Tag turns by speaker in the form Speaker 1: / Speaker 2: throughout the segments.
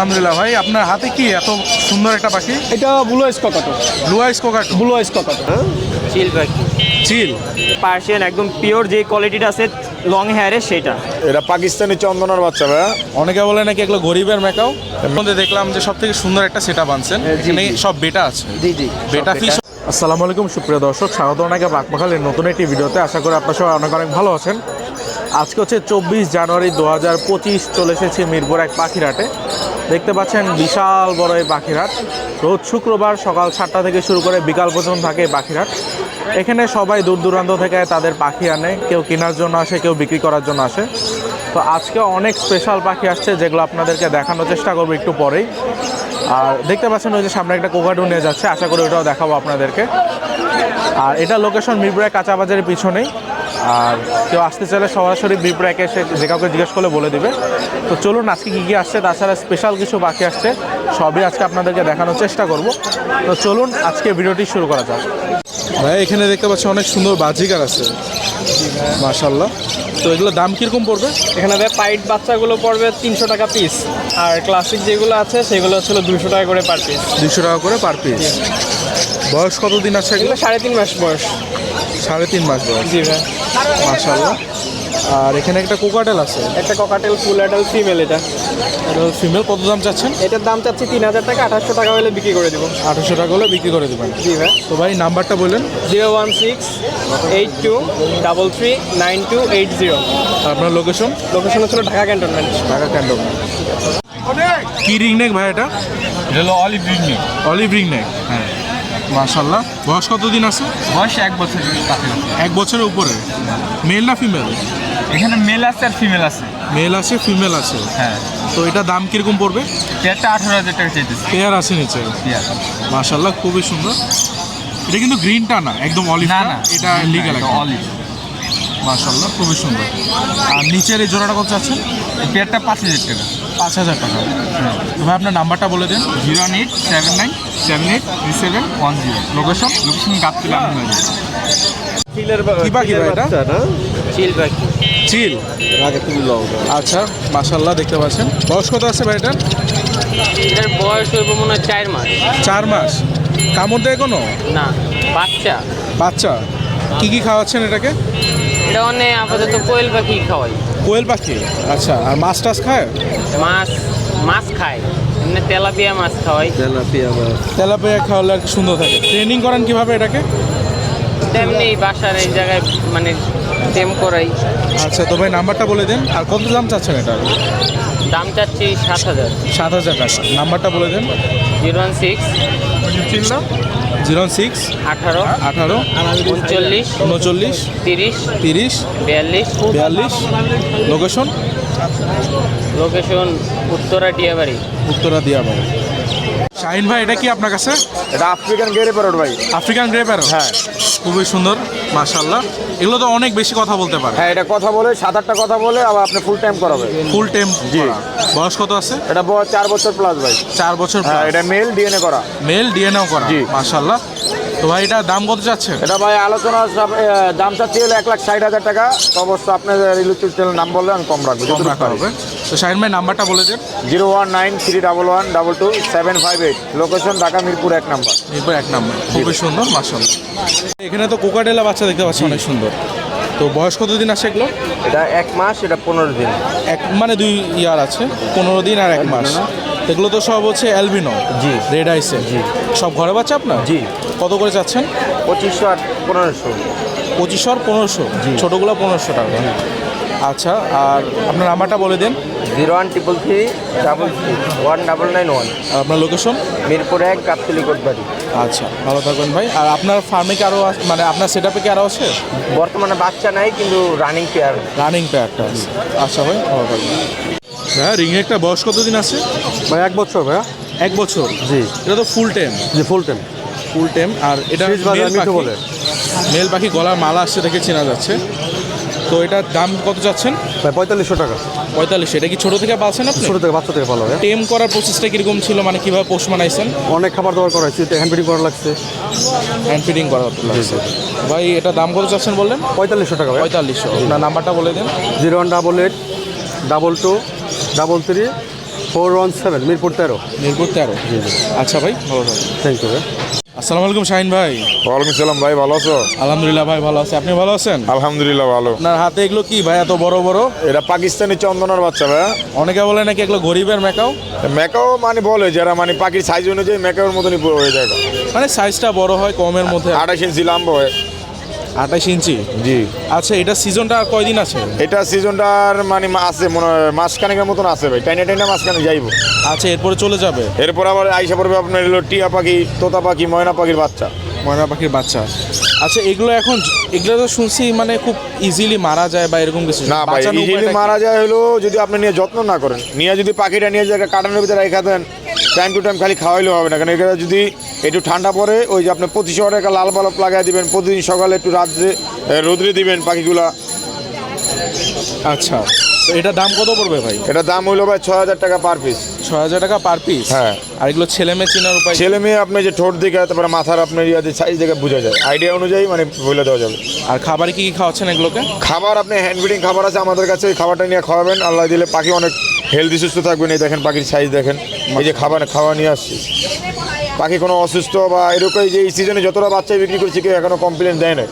Speaker 1: আলহামদুলিল্লাহ ভাই আপনার হাতে কি এত সুন্দর একটা পাখি?
Speaker 2: এটা blue eyes cockatoo
Speaker 1: blue eyes cockatoo
Speaker 2: blue eyes cockatoo
Speaker 3: চিল পাখি।
Speaker 1: চিল
Speaker 3: পার্সিয়ান একদম পিওর যে কোয়ালিটিটা আছে লং হেয়ারের সেটা।
Speaker 4: এটা পাকিস্তানি চন্দনার বাচ্চা ভাইয়া।
Speaker 1: অনেকে বলে নাকি এগুলো গরিবের মেকাও। এর মধ্যে দেখলাম যে সব থেকে সুন্দর একটা সেটা বানছেন এখানে সব বেটা আছে।
Speaker 3: জি জি।
Speaker 1: বেটা ফিশ আসসালামু আলাইকুম সুপ্রিয় দর্শক। স্বাগত অনেকে বাকমাখালের নতুন একটি ভিডিওতে আশা করি আপনার সবাই অনেক অনেক ভালো আছেন। আজকে হচ্ছে চব্বিশ জানুয়ারি দু হাজার পঁচিশ চলে এসেছি মিরপুর এক পাখিরহাটে। দেখতে পাচ্ছেন বিশাল বড় এই পাখিরহাট। রোজ শুক্রবার সকাল সাতটা থেকে শুরু করে বিকাল পর্যন্ত থাকে এই পাখিরহাট। এখানে সবাই দূর দূরান্ত থেকে তাদের পাখি আনে। কেউ কেনার জন্য আসে, কেউ বিক্রি করার জন্য আসে। তো আজকে অনেক স্পেশাল পাখি আসছে যেগুলো আপনাদেরকে দেখানোর চেষ্টা করব একটু পরেই। আর দেখতে পাচ্ছেন ওই যে সামনে একটা কোকাডু নিয়ে যাচ্ছে, আশা করি ওটাও দেখাবো আপনাদেরকে। আর এটা লোকেশন মিরপুরের কাঁচা বাজারের পিছনেই। আর কেউ আসতে চাইলে সরাসরি মিরপুরে এসে যে কাউকে জিজ্ঞেস করলে বলে দিবে। তো চলুন আজকে কী কী আসছে? তাছাড়া স্পেশাল কিছু বাকি আসছে সবই আজকে আপনাদেরকে দেখানোর চেষ্টা করব। তো চলুন আজকে ভিডিওটি শুরু করা যাক। ভাই এখানে দেখতে পাচ্ছি অনেক সুন্দর বাজিকার আছে। মাশাল্লাহ তো এগুলো দাম কীরকম পড়বে?
Speaker 2: এখানে ভাই পাইট বাচ্চাগুলো পড়বে তিনশো টাকা পিস আর ক্লাসিক যেগুলো আছে সেগুলো হচ্ছিল দুশো টাকা করে পার পিস
Speaker 1: দুশো টাকা করে পার পিস বয়স কতদিন আছে এগুলো
Speaker 2: সাড়ে তিন মাস বয়স।
Speaker 1: সাড়ে তিন মাস বয়স।
Speaker 2: জি ভাই।
Speaker 1: মাশাল্লাহ আর এখানে একটা কোকাটেল আছে?
Speaker 2: একটা কোকাটেল ফুল অ্যাডাল ফিমেল এটা।
Speaker 1: ফিমেল কত দাম চাচ্ছেন?
Speaker 2: এটার দাম চাচ্ছি তিন হাজার টাকা আঠাশশো টাকা হলে বিক্রি করে দেবো।
Speaker 1: আঠারোশো টাকা হলে বিক্রি করে দেবেন।
Speaker 2: জি ভাই।
Speaker 1: তো ভাই নাম্বারটা বললেন?
Speaker 2: Zero one six eight two double three nine two eight zero.
Speaker 1: আপনার লোকেশন
Speaker 2: লোকেশন হচ্ছিল ঢাকা ক্যান্টনমেন্ট।
Speaker 1: ঢাকা ক্যান্ডল কি রিং নেক ভাই এটা?
Speaker 5: এটা হলো অলিভ রিংনি
Speaker 1: অলিভ রিং নেক হ্যাঁ। মাশাল্লাহ বয়স কতদিন আছে?
Speaker 5: বয়স এক বছর
Speaker 1: এক বছরের উপরে। মেল না ফিমেল?
Speaker 5: এখানে মেল আছে আর ফিমেল আছে।
Speaker 1: মেল আছে ফিমেল আছে।
Speaker 5: হ্যাঁ।
Speaker 1: তো এটা দাম কীরকম পড়বে?
Speaker 5: পেয়ারটা আঠারো হাজার টাকা চাইতেছে।
Speaker 1: পেয়ার আছে নিচে।
Speaker 5: পেয়ার।
Speaker 1: মাশাল্লাহ খুবই সুন্দর। এটা কিন্তু গ্রিনটা না একদম অলিভ
Speaker 5: না না।
Speaker 1: এটা লিগাল
Speaker 5: অলিভ।
Speaker 1: মাশাল্লাহ খুবই সুন্দর। আর নিচের এই জোড়াটা কত চাচ্ছেন?
Speaker 5: পেয়ারটা পাঁচ হাজার টাকা।
Speaker 1: পাঁচ হাজার টাকা। তো ভাই আপনার নাম্বারটা বলে দেন
Speaker 5: zero one eight seven nine seven eight three seven one zero. Location location Gabtala Ahmed
Speaker 1: কি পাখি ভাই এটা?
Speaker 3: চিল পাখি
Speaker 1: চিল? আচ্ছা মাশাল্লাহ দেখতে পাচ্ছেন। বয়স কত আছে ভাই এটার
Speaker 3: বয়স হইব মনে হয় চার মাস।
Speaker 1: চার মাস। কামড় দেয় কোনো?
Speaker 3: না বাচ্চা।
Speaker 1: বাচ্চা। কি কি খাওয়াচ্ছেন এটাকে?
Speaker 3: এটা অনেক আপাতত কোয়েল পাখি খাওয়াই।
Speaker 1: কোয়েল পাখি। আচ্ছা আর মাছ টাছ খায়?
Speaker 3: মাছ মাছ খায় এমনি তেলাপিয়া মাছ খাওয়াই।
Speaker 1: তেলাপিয়া তেলাপিয়া খাওয়ালে আর কি সুন্দর থাকে। ট্রেনিং করেন কীভাবে এটাকে?
Speaker 3: তেমনি বাসার এই জায়গায় মানে টেম করাই।
Speaker 1: আচ্ছা তো ভাই নাম্বারটা বলে দেন। আর কত দাম চাচ্ছেন এটা?
Speaker 3: দাম চাচ্ছি সাত হাজার।
Speaker 1: সাত হাজার টাকা। নাম্বারটা বলে দেন।
Speaker 3: Zero one six.
Speaker 1: Zero six.
Speaker 3: আঠারো।
Speaker 1: আঠারো।
Speaker 3: উনচল্লিশ।
Speaker 1: উনচল্লিশ।
Speaker 3: তিরিশ।
Speaker 1: তিরিশ।
Speaker 3: বিয়াল্লিশ।
Speaker 1: বিয়াল্লিশ। লোকেশন?
Speaker 3: লোকেশন উত্তরা টিয়াবাড়ি।
Speaker 1: উত্তরা দিয়া বাবা শাহিন ভাই এটা কি আপনার কাছে?
Speaker 4: এটা আফ্রিকান গ্রে প্যারট ভাই।
Speaker 1: আফ্রিকান গ্রে প্যারো
Speaker 4: হ্যাঁ।
Speaker 1: খুবই সুন্দর মাশাল্লাহ এগুলো তো অনেক বেশি কথা বলতে পারে।
Speaker 4: হ্যাঁ এটা কথা বলে সাত আটটা কথা বলে আবার আপনি ফুল টাইম করাবে।
Speaker 1: ফুল টাইম
Speaker 4: জি।
Speaker 1: বয়স কত আছে?
Speaker 4: এটা বয়স চার বছর প্লাস ভাই।
Speaker 1: চার বছর
Speaker 4: হ্যাঁ এটা মেল ডিএনএ করা।
Speaker 1: মেল ডিএনএও করা
Speaker 4: জি।
Speaker 1: মাশাল্লাহ তো ভাই এটা দাম কত চাচ্ছে
Speaker 4: এটা ভাই আলোচনা দাম চাচ্ছি হলো এক লাখ ষাট হাজার টাকা। তো অবশ্য আপনার ইলেকট্রিক চ্যানেল নাম বললে আমি কম রাখব
Speaker 1: কম রাখা হবে। তো সাইন ভাই নাম্বারটা বলে দেন।
Speaker 4: Zero one nine three double one double two seven five eight. Location Dhaka Mirpur এক নাম্বার।
Speaker 1: মিরপুর এক নাম্বার। খুবই সুন্দর মাশাল্লাহ এখানে তো কোকাডেলা বাচ্চা দেখতে পাচ্ছি অনেক সুন্দর। তো বয়স কতদিন আছে এগুলো?
Speaker 4: এটা এক মাস এটা পনেরো দিন।
Speaker 1: এক মানে দুই ইয়ার আছে পনেরো দিন আর এক মাস। এগুলো তো সব হচ্ছে অ্যালবিনো
Speaker 4: জি।
Speaker 1: রেড আইসে জি। সব ঘরে বাচ্চা আপনার?
Speaker 4: জি।
Speaker 1: কত করে যাচ্ছেন
Speaker 4: পঁচিশশো আর পনেরোশো।
Speaker 1: পঁচিশশো আর পনেরোশো। জি। ছোটোগুলো পনেরোশো টাকা। আচ্ছা আর আপনার নাম্বারটা বলে দিন।
Speaker 4: Zero one triple three double three one double nine one.
Speaker 1: আর আপনার লোকেশন
Speaker 4: মিরপুর এক গাবতলি কোটবাড়ি।
Speaker 1: আচ্ছা ভালো থাকবেন ভাই। আর আপনার ফার্মে কি আরও মানে আপনার সেট আপে কি আরও আছে?
Speaker 4: বর্তমানে বাচ্চা নাই কিন্তু রানিং পেয়ার
Speaker 1: রানিং পেয়ারটা আছে। আচ্ছা ভাই ভালো থাকবেন। ভাইয়া রিং একটা বয়স কতদিন আছে?
Speaker 4: ভাই এক বছর ভাইয়া।
Speaker 1: এক বছর?
Speaker 4: জি।
Speaker 1: এটা তো ফুল টাইম
Speaker 4: জি ফুল টাইম
Speaker 1: ফুল টাইম আর এটা মেল পাখি গলার মালা আসছে দেখে চেনা যাচ্ছে। তো এটার দাম কত চাচ্ছেন?
Speaker 4: ভাই পঁয়তাল্লিশশো টাকা।
Speaker 1: পঁয়তাল্লিশ এটা কি ছোট থেকে পাচ্ছেন আপনি?
Speaker 4: ছোটো থেকে বাচ্চা থেকে ভালো ভাইয়া
Speaker 1: টেম করার প্রসেসটা কীরকম ছিল? মানে কীভাবে পোষ মানাইছেন?
Speaker 4: অনেক খাবার দাবার করা হয়েছে হ্যান্ড ফিটিং করা লাগছে।
Speaker 1: হ্যান্ড ফিডিং করা লাগছে। ভাই এটা দাম কত চাচ্ছেন বললেন?
Speaker 4: পঁয়তাল্লিশশো টাকা
Speaker 1: পঁয়তাল্লিশশো। আপনার নাম্বারটা বলে দেন।
Speaker 4: Zero one double eight double two double three
Speaker 2: four one seven Mirpur তেরো।
Speaker 1: মিরপুর তেরো। আচ্ছা ভাই ভালো থাকবেন।
Speaker 2: থ্যাংক ইউ
Speaker 1: আসসালামু আলাইকুম শাহিন ভাই।
Speaker 6: ওয়ালাইকুম সালাম ভাই ভালো আছো?
Speaker 1: আলহামদুলিল্লাহ ভাই ভালো আছে। আপনি ভালো আছেন?
Speaker 6: আলহামদুলিল্লাহ ভালো।
Speaker 1: আপনার হাতে এগুলো কি ভাই এত বড় বড়?
Speaker 6: এটা পাকিস্তানি চন্দনার বাচ্চা ভাই।
Speaker 1: অনেকে বলে নাকি এগুলো গরিবের মেকাও
Speaker 6: মেকাও মানে বলে যারা মানে পাখির সাইজ অনুযায়ী মেকাওর মতনই হয়ে যায়।
Speaker 1: মানে সাইজটা বড় হয় কমের মধ্যে।
Speaker 6: আঠাশ ইঞ্চি লম্বা হয়।
Speaker 1: আঠাশ ইঞ্চি?
Speaker 6: জি।
Speaker 1: আচ্ছা এটা সিজনটা আর কয়দিন আছে?
Speaker 6: এটা সিজনটার মানে আছে মনে হয় মাসখানেকের মতন আছে ভাই। টাইনে টাইনে মাসখানে যাইব।
Speaker 1: আচ্ছা এরপরে চলে যাবে?
Speaker 6: এরপর আবার আইসা পড়বে আপনার হলো টিয়া পাখি তোতা পাখি ময়না পাখির বাচ্চা।
Speaker 1: ময়না পাখির বাচ্চা। আচ্ছা এগুলো এখন এগুলো তো শুনছি মানে খুব ইজিলি মারা যায় বা এরকম কিছু।
Speaker 6: না ভাই ইজিলি মারা যায় হলো যদি আপনি নিয়ে যত্ন না করেন। নিয়ে যদি পাখিটা নিয়ে জায়গা কাটানোর ভিতরে রেখে দেন টাইম টু টাইম খালি খাওয়াইলেও হবে না। কারণ এখানে যদি একটু ঠান্ডা পড়ে ওই যে আপনি পঁচিশশো টাকা লাল বালব লাগাই দিবেন প্রতিদিন সকালে একটু রাত্রে রোদ্রে দিবেন পাখিগুলা।
Speaker 1: আচ্ছা। এটা এটার দাম কত পড়বে ভাই?
Speaker 6: এটা দাম হইল ভাই ছ হাজার টাকা পার পিস
Speaker 1: ছয় হাজার টাকা পার পিস
Speaker 6: হ্যাঁ।
Speaker 1: আর এগুলো ছেলে মেয়ে চেনার উপায়
Speaker 6: ছেলে মেয়ে আপনি যে ঠোঁট দেখে তারপরে মাথার আপনার ইয়াদের সাইজ দেখে বোঝা যায়। আইডিয়া অনুযায়ী মানে বলে দেওয়া যাবে।
Speaker 1: আর খাবারে কি কি খাওয়াচ্ছেন এগুলোকে?
Speaker 6: খাবার আপনি হ্যান্ড ফিডিং খাবার আছে আমাদের কাছে ওই খাবারটা নিয়ে খাওয়াবেন। আল্লাহ দিলে পাখি অনেক হেলদি সুস্থ থাকবেন এই দেখেন পাখির সাইজ দেখেন। এই যে খাবার খাওয়া নিয়ে আসছি। পাখি কোনো অসুস্থ বা এরকম যে এই সিজনে যতটা বাচ্চা বিক্রি করছি কেউ এখনও কমপ্লেন দেয় না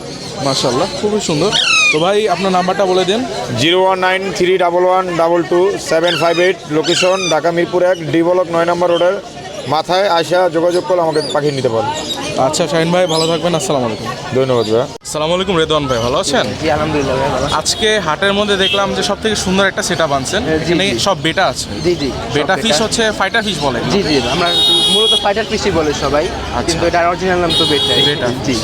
Speaker 1: মাশাল্লাহ খুবই সুন্দর। তো ভাই আপনার নাম্বারটা বলে দেন।
Speaker 6: Zero one nine three double one double two seven five eight location Dhaka Mirpur এক ডি ব্লক নয় নম্বর রোডের মাথায় আসা যোগাযোগ করলে আমাকে পাখি নিতে পারেন
Speaker 1: আচ্ছা শাহিন ভাই ভালো থাকবেন আসসালামু আলাইকুম।
Speaker 6: ধন্যবাদ ভাইয়া
Speaker 1: আসসালামু আলাইকুম রেদওয়ান ভাই ভালো আছেন?
Speaker 7: জি আলহামদুলিল্লাহ ভাই ভালো
Speaker 1: আজকে হাটের মধ্যে দেখলাম যে সব থেকে সুন্দর একটা সেট আপ আনছেন।
Speaker 7: হ্যাঁ,
Speaker 1: এখানে সব বেটা আছে।
Speaker 7: জি জি
Speaker 1: বেটা ফিশ হচ্ছে ফাইটার ফিশ বলে।
Speaker 7: জি জি আমরা মূলত ফাইটার পিসি বলে সবাই। কিন্তু এটা অরিজিনাল নাম তো বেটাই
Speaker 1: বেটা
Speaker 7: জি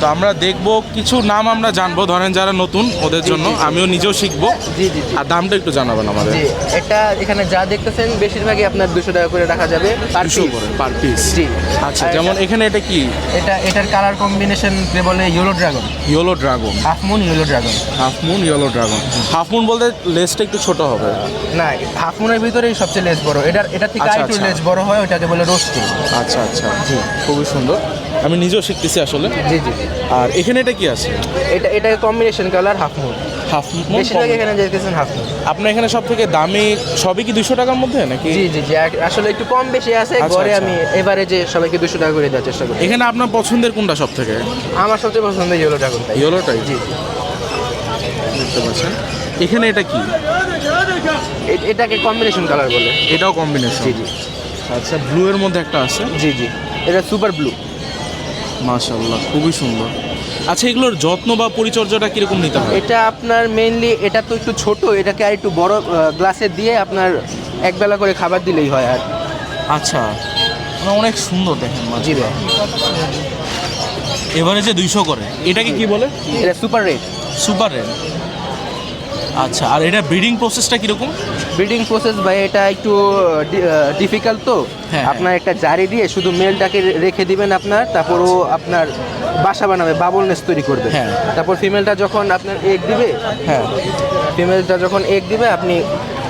Speaker 1: তো আমরা দেখব কিছু নাম আমরা জানব। ধরেন যারা নতুন ওদের জন্য আমিও নিজেও শিখব।
Speaker 7: জি জি জি।
Speaker 1: আর দামটা একটু জানাবেন আমাদের।
Speaker 7: জি এটা এখানে যা দেখতেছেন বেশিরভাগই আপনার দুশো টাকা করে রাখা যাবে পার
Speaker 1: দুশো
Speaker 7: পিস
Speaker 1: করে পার পিস
Speaker 7: জি।
Speaker 1: আচ্ছা
Speaker 7: আর
Speaker 1: যেমন এখানে এটা কি?
Speaker 7: এটা এটার কালার কম্বিনেশন বলে yellow dragon
Speaker 1: yellow dragon
Speaker 7: half moon yellow dragon
Speaker 1: half moon yellow dragon half moon বলতে লেসটা একটু ছোট হবে।
Speaker 7: না হাফ মুনের ভিতরেই সবচেয়ে লেস বড়। এটার এটা থেকে
Speaker 1: আচ্ছা,
Speaker 7: আরেকটু
Speaker 1: আচ্ছা।
Speaker 7: লেস বড় হয় ওটাকে বলে রোস্টি
Speaker 1: আচ্ছা আচ্ছা। জি। খুবই সুন্দর। আমি নিজেও শিখতেছি আসলে।
Speaker 7: জি জি
Speaker 1: আর এখানে এটা কি আছে?
Speaker 7: এটা এটা combination colour half moon
Speaker 1: half moon
Speaker 7: বেশিরভাগ এখানে দেখতেছেন হাফ মুন
Speaker 1: আপনার এখানে সব থেকে দামি সবই কি দুশো টাকার মধ্যে নাকি?
Speaker 7: জি জি জি আসলে একটু কম বেশি আছে
Speaker 1: আচ্ছা,
Speaker 7: ঘরে
Speaker 1: আচ্ছা।
Speaker 7: আমি এবারে যে সবাইকে দুশো টাকা করে দেওয়ার চেষ্টা করি।
Speaker 1: এখানে আপনার পছন্দের কোনটা সব থেকে
Speaker 7: আমার সবচেয়ে পছন্দ ইয়েলো ড্রাগন তাই
Speaker 1: ইয়েলোটাই
Speaker 7: জি।
Speaker 1: দেখতে পাচ্ছেন এখানে এটা কি?
Speaker 7: এটাকে কম্বিনেশন কালার বলে।
Speaker 1: এটাও কম্বিনেশন
Speaker 7: জি জি।
Speaker 1: আচ্ছা ব্লু এর মধ্যে একটা আছে।
Speaker 7: জি জি। এটা সুপার ব্লু
Speaker 1: মাশাল্লাহ খুবই সুন্দর। আচ্ছা এগুলোর যত্ন বা পরিচর্যাটা কীরকম নিতে হয়?
Speaker 7: এটা আপনার মেইনলি এটা তো একটু ছোট এটাকে আর একটু বড় গ্লাসে দিয়ে আপনার একবেলা করে খাবার দিলেই হয় আর।
Speaker 1: আচ্ছা অনেক সুন্দর দেখেন
Speaker 7: জি ভাই।
Speaker 1: এবারে যে দুইশো করে এটাকে কি বলে?
Speaker 7: এটা সুপার রেট
Speaker 1: সুপার রেড আচ্ছা আর এটা ব্রিডিং প্রসেসটা কীরকম?
Speaker 7: ব্রিডিং প্রসেস ভাই এটা একটু ডিফিকাল্ট তো।
Speaker 1: হ্যাঁ।
Speaker 7: আপনার একটা জারি দিয়ে শুধু মেলটাকে রেখে দিবেন আপনার তারপর ও আপনার বাসা বানাবে বাবল নেস তৈরি করবে।
Speaker 1: হ্যাঁ।
Speaker 7: তারপর ফিমেলটা যখন আপনার এগ দিবে
Speaker 1: হ্যাঁ।
Speaker 7: ফিমেলটা যখন এগ দিবে আপনি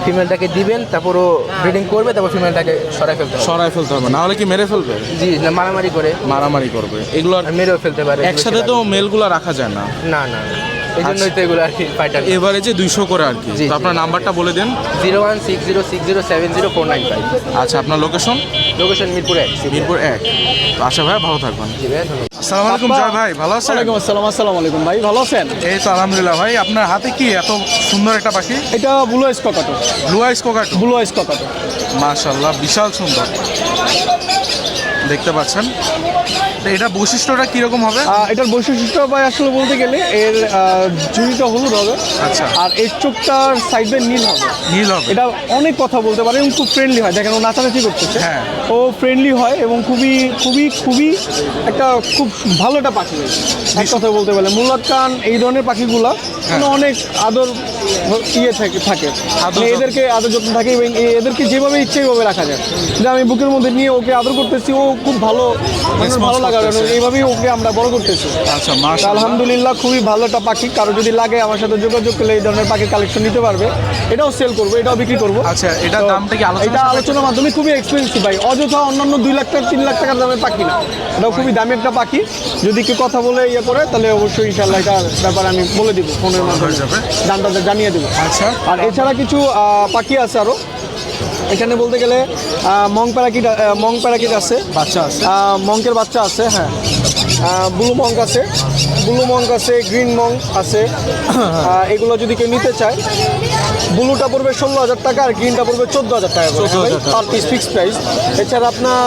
Speaker 7: ফিমেলটাকে দিবেন তারপর ও ব্রিডিং করবে তারপর ফিমেলটাকে সরাই ফেলতে হবে।
Speaker 1: সরাই ফেলতে হবে না হলে কি মেরে ফেলবে?
Speaker 7: জি না মারামারি করে।
Speaker 1: মারামারি করবে। এগুলো
Speaker 7: মেরেও ফেলতে পারে
Speaker 1: একসাথে তো মেলগুলো রাখা যায় না
Speaker 7: না না। এই জন্যই তো এগুলো আর কি ফাইটার
Speaker 1: এবারে যে দুইশো করে আর কি।
Speaker 7: জি,
Speaker 1: তো
Speaker 7: জি।
Speaker 1: আপনার নাম্বারটা বলে দেন।
Speaker 7: Zero one six zero six zero seven zero four nine five.
Speaker 1: আচ্ছা আপনার লোকেশন
Speaker 7: লোকেশন মিরপুর এক
Speaker 1: মিরপুর এক। তো আশা ভাই ভালো থাকবেন।
Speaker 7: জি ভাই ধন্যবাদ।
Speaker 1: আসসালামু আলাইকুম জয় ভাই ভালো আছেন?
Speaker 2: ওয়ালাইকুম আসসালাম আসসালামু আলাইকুম ভাই ভালো আছেন?
Speaker 1: এই তো আলহামদুলিল্লাহ ভাই আপনার হাতে কি এত সুন্দর একটা পাখি?
Speaker 2: এটা blue eyes cockatoo
Speaker 1: blue eyes cockatoo
Speaker 2: blue eyes cockatoo
Speaker 1: মাশাল্লাহ বিশাল সুন্দর। দেখতে পাচ্ছেন? এটা বৈশিষ্ট্যটা কীরকম হবে?
Speaker 2: এটার বৈশিষ্ট্য ভাই আসলে বলতে গেলে এর জুড়িটা হলুদ হবে
Speaker 1: আচ্ছা।
Speaker 2: আর এর চোখটার সাইডে নীল হবে।
Speaker 1: নীল হবে।
Speaker 2: এটা অনেক কথা বলতে পারে এবং খুব ফ্রেন্ডলি হয়। দেখেন ও নাচানাচি করতেছে।
Speaker 1: হ্যাঁ।
Speaker 2: ও ফ্রেন্ডলি হয় এবং খুবই খুবই খুবই একটা খুব ভালো একটা পাখি। এক কথা বলতে পারলে মূলত কান এই ধরনের পাখিগুলা মানে অনেক আদর ইয়ে থাকে থাকে। মানে এদেরকে আদর যত্ন থাকে এবং এদেরকে যেভাবে ইচ্ছে এইভাবে রাখা যায়। যে আমি বুকের মধ্যে নিয়ে ওকে আদর করতেছি ও খুব ভালো মানে ভালো লাগার
Speaker 1: করতেছে।
Speaker 2: এইভাবেই ওকে আমরা বড় করতেছি।
Speaker 1: আচ্ছা
Speaker 2: আলহামদুলিল্লাহ খুবই ভালো একটা পাখি। কারও যদি লাগে আমার সাথে যোগাযোগ করলে এই ধরনের পাখির কালেকশন নিতে পারবে। এটাও সেল করব এটাও বিক্রি করব।
Speaker 1: আচ্ছা, দামটা কি আলোচনা
Speaker 2: এটা আলোচনার মাধ্যমে খুবই এক্সপেন্সিভ ভাই। অযথা অন্যান্য দুই লাখ টাকা তিন লাখ টাকার দামের পাখি না। এটাও খুবই দামি একটা পাখি। যদি কেউ কথা বলে ইয়ে করে তাহলে অবশ্যই ইনশাল্লাহ এটার ব্যাপারে আমি বলে দিব ফোনের মাধ্যমে। দামটা জানিয়ে দেবো।
Speaker 1: আচ্ছা।
Speaker 2: আর এছাড়া কিছু পাখি আছে আরও এখানে বলতে গেলে মং প্যারাকিট মং প্যারাকিট আছে।
Speaker 1: বাচ্চা আছে?
Speaker 2: মঙ্কের বাচ্চা আছে হ্যাঁ। ব্লু মঙ্ক আছে। ব্লু মঙ্ক আছে গ্রিন মঙ্ক আছে। এগুলো যদি কেউ নিতে চায় ব্লুটা পড়বে ষোলো হাজার টাকা আর গ্রিনটা পড়বে চোদ্দ হাজার টাকা করে। পার পিস ফিক্স প্রাইস এছাড়া আপনার